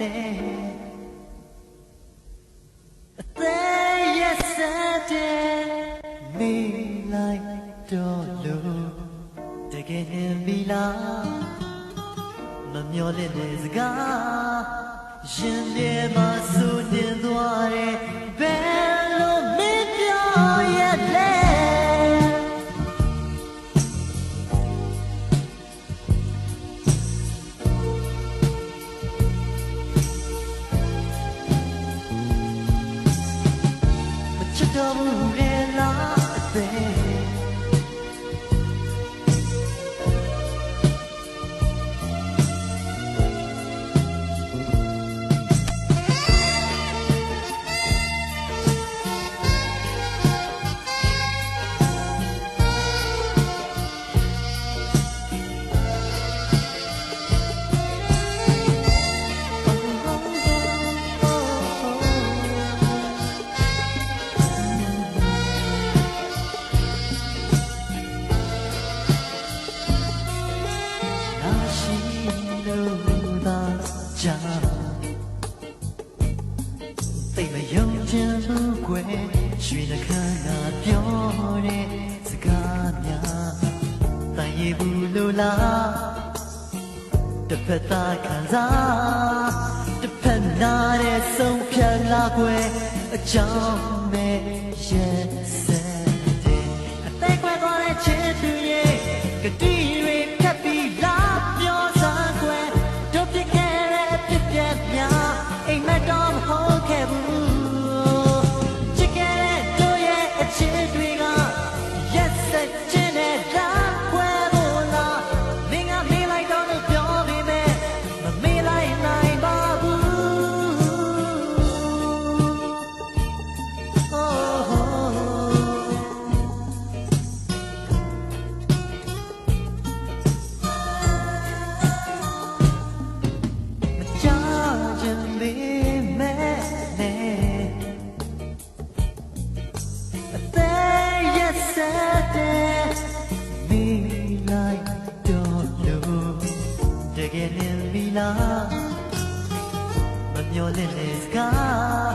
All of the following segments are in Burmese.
လဲအသေးရဲ့စတဲ့မိလိုက်တော့လို့တကယ်နေပြီလားမမျော်လင့်တဲ့စကားရင်ထဲမှာဆူ မ လို့သာကြာသိမယုံချင်ဘူးကွယ်ရွှေနှခမ်းကပြောတဲ့စကားများတန်ရည်ဘူးလို့လားတစ်ဖက်သားခံစားတစ်ဖက်နာတဲ့ဆုံးဖြတ်လာကွယ်အကြောင်းမဲ့ရဲ့ ကယ်လင်းပြီလားမမျော်လင့်တဲ့စကား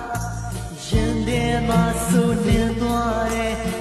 ရင်ထဲမှာဆူနေသွားတယ်